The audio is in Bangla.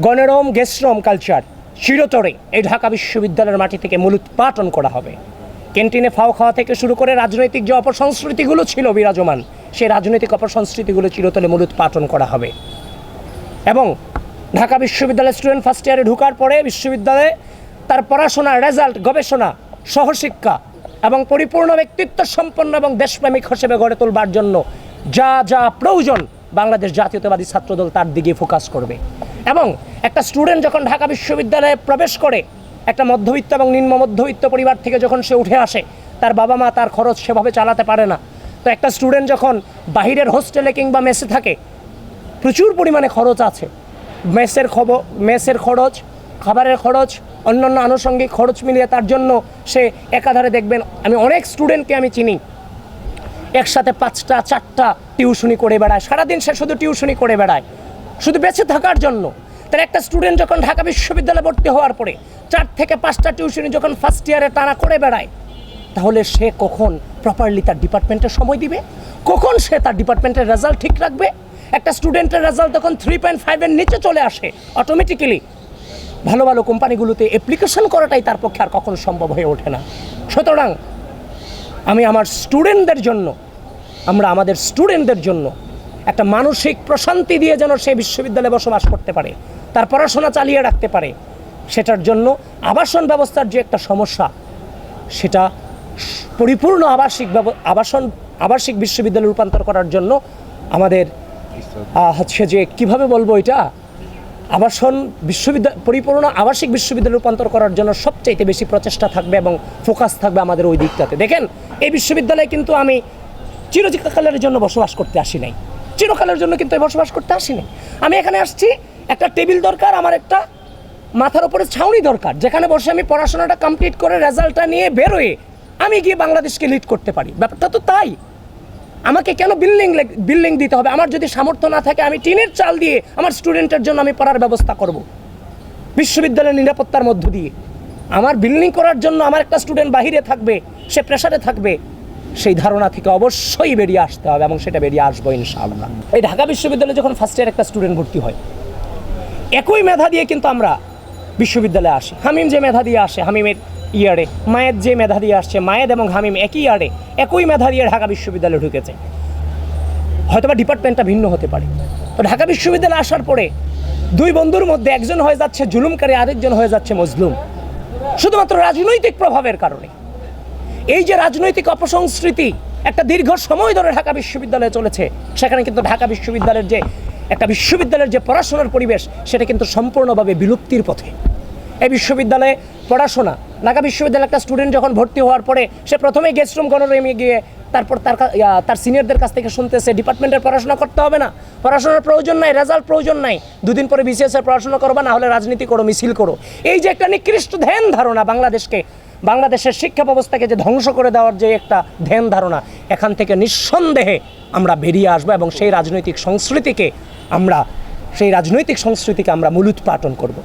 গণরম গেস্টরম কালচার চিরতরে এই ঢাকা বিশ্ববিদ্যালয়ের মাটি থেকে মূলোৎপাটন করা হবে। ক্যান্টিনে ফাও খাওয়া থেকে শুরু করে রাজনৈতিক যে অপসংস্কৃতিগুলো ছিল বিরাজমান, সেই রাজনৈতিক অপসংস্কৃতিগুলো চিরতরে মূলোৎপাটন করা হবে। এবং ঢাকা বিশ্ববিদ্যালয়ের স্টুডেন্ট ফার্স্ট ইয়ারে ঢুকার পরে বিশ্ববিদ্যালয়ে তার পড়াশোনা রেজাল্ট গবেষণা, সহশিক্ষা এবং পরিপূর্ণ ব্যক্তিত্ব সম্পন্ন এবং দেশপ্রেমিক হিসেবে গড়ে তোলবার জন্য যা যা প্রয়োজন বাংলাদেশ জাতীয়তাবাদী ছাত্রদল তার দিকে ফোকাস করবে। এবং একটা স্টুডেন্ট যখন ঢাকা বিশ্ববিদ্যালয়ে প্রবেশ করে, একটা মধ্যবিত্ত এবং নিম্ন মধ্যবিত্ত পরিবার থেকে যখন সে উঠে আসে, তার বাবা মা তার খরচ সেভাবে চালাতে পারে না। তো একটা স্টুডেন্ট যখন বাহিরের হোস্টেলে কিংবা মেসে থাকে, প্রচুর পরিমাণে খরচ আছে। মেসের খবর, মেসের খরচ, খাবারের খরচ, অন্যান্য আনুষঙ্গিক খরচ মিলিয়ে তার জন্য সে একাধারে দেখবেন, আমি অনেক স্টুডেন্টকে আমি চিনি, একসাথে পাঁচটা, চারটা টিউশনি করে বেড়ায়। সারাদিন সে শুধু টিউশনি করে বেড়ায়। শুধু বেঁচে থাকার জন্য। তার একটা স্টুডেন্ট যখন ঢাকা বিশ্ববিদ্যালয়ে ভর্তি হওয়ার পরে চার থেকে পাঁচটা টিউশনি যখন ফার্স্ট ইয়ারে টানা করে বেড়ায়, তাহলে সে কখন প্রপারলি তার ডিপার্টমেন্টে সময় দিবে? কখন সে তার ডিপার্টমেন্টের রেজাল্ট ঠিক রাখবে? একটা স্টুডেন্টের রেজাল্ট তখন থ্রি পয়েন্ট ফাইভের নিচে চলে আসে অটোমেটিক্যালি ভালো ভালো কোম্পানিগুলোতে অ্যাপ্লিকেশন করাটাই তার পক্ষে আর কখনো সম্ভব হয়ে ওঠে না। সুতরাং আমি আমার স্টুডেন্টদের জন্য, আমরা আমাদের স্টুডেন্টদের জন্য একটা মানসিক প্রশান্তি দিয়ে যেন সে বিশ্ববিদ্যালয়ে বসবাস করতে পারে, তার পড়াশোনা চালিয়ে রাখতে পারে, সেটার জন্য আবাসন ব্যবস্থার যে একটা সমস্যা, সেটা পরিপূর্ণ আবাসিক আবাসন, আবাসিক বিশ্ববিদ্যালয়ে রূপান্তর করার জন্য আমাদের হচ্ছে যে কীভাবে বলব এটা? আবাসন বিশ্ববিদ্যালয় পরিপূর্ণ আবাসিক বিশ্ববিদ্যালয় রূপান্তর করার জন্য সবচাইতে বেশি প্রচেষ্টা থাকবে এবং ফোকাস থাকবে আমাদের ওই দিকটাতে। দেখেন, এই বিশ্ববিদ্যালয়ে কিন্তু আমি চিরচিকালের জন্য বসবাস করতে আসি নাই। চিরকালের জন্য কিন্তু বসবাস করতে আসিনি। আমি এখানে আসছি, একটা টেবিল দরকার, আমার একটা মাথার উপরে ছাউনি দরকার, যেখানে বসে আমি পড়াশোনাটা কমপ্লিট করে রেজাল্টটা নিয়ে বেরোয়ে আমি গিয়ে বাংলাদেশকে লিড করতে পারি। ব্যাপারটা তো তাই। আমাকে কেন বিল্ডিং বিল্ডিং দিতে হবে? আমার যদি সামর্থ্য না থাকে, আমি টিনের চাল দিয়ে আমার স্টুডেন্টের জন্য আমি পড়ার ব্যবস্থা করব। বিশ্ববিদ্যালয়ের নিরাপত্তার মধ্য দিয়ে। আমার বিল্ডিং করার জন্য আমার একটা স্টুডেন্ট বাহিরে থাকবে, সে প্রেশারে থাকবে। সেই ধারণা থেকে অবশ্যই বেরিয়ে আসতে হবে এবং সেটা বেরিয়ে আসব ইনশাআল্লাহ। এই ঢাকা বিশ্ববিদ্যালয়ে যখন ফার্স্ট ইয়ার একটা স্টুডেন্ট ভর্তি হয়, একই মেধা দিয়ে কিন্তু আমরা বিশ্ববিদ্যালয়ে আসি। হামিম যে মেধা দিয়ে আসে, হামিমের ইয়ারে মায়ের যে মেধা দিয়ে আসছে মায়েদ এবং হামিম একই ইয়ারে একই মেধা দিয়ে ঢাকা বিশ্ববিদ্যালয়ে ঢুকেছে। হয়তোবা ডিপার্টমেন্টটা ভিন্ন হতে পারে। তো ঢাকা বিশ্ববিদ্যালয়ে আসার পরে দুই বন্ধুর মধ্যে একজন হয়ে যাচ্ছে জুলুমকারী, আরেকজন হয়ে যাচ্ছে মজলুম। শুধুমাত্র রাজনৈতিক প্রভাবের কারণে। এই যে রাজনৈতিক অপসংস্কৃতি একটা দীর্ঘ সময় ধরে ঢাকা বিশ্ববিদ্যালয়ে চলেছে, সেখানে কিন্তু ঢাকা বিশ্ববিদ্যালয়ের যে, একটা বিশ্ববিদ্যালয়ের যে পড়াশোনার পরিবেশ, সেটা কিন্তু সম্পূর্ণভাবে বিলুপ্তির পথে। এই বিশ্ববিদ্যালয়ে পড়াশোনা, ঢাকা বিশ্ববিদ্যালয়ে একটা স্টুডেন্ট যখন ভর্তি হওয়ার পরে, সে প্রথমে গেস্ট রুম গণরুমে গিয়ে, তারপর তার তার সিনিয়রদের কাছ থেকে শুনতেছে ডিপার্টমেন্টের পড়াশোনা করতে হবে না। পড়াশোনার প্রয়োজন নাই রেজাল্ট প্রয়োজন নাই। দুদিন পরে বিসিএস এর পড়াশোনা করবা না হলে রাজনীতি করো, মিছিল করো। এই যে একটা নিকৃষ্ট ধ্যান ধারণা বাংলাদেশকে বাংলাদেশের শিক্ষা ব্যবস্থাকে যে ধ্বংস করে দেওয়ার যে একটা ধ্যান ধারণা, এখান থেকে নিঃসন্দেহে আমরা বেরিয়ে আসব এবং সেই রাজনৈতিক সংস্কৃতিকে আমরা, সেই রাজনৈতিক সংস্কৃতিকে আমরা মূলোৎপাটন করব।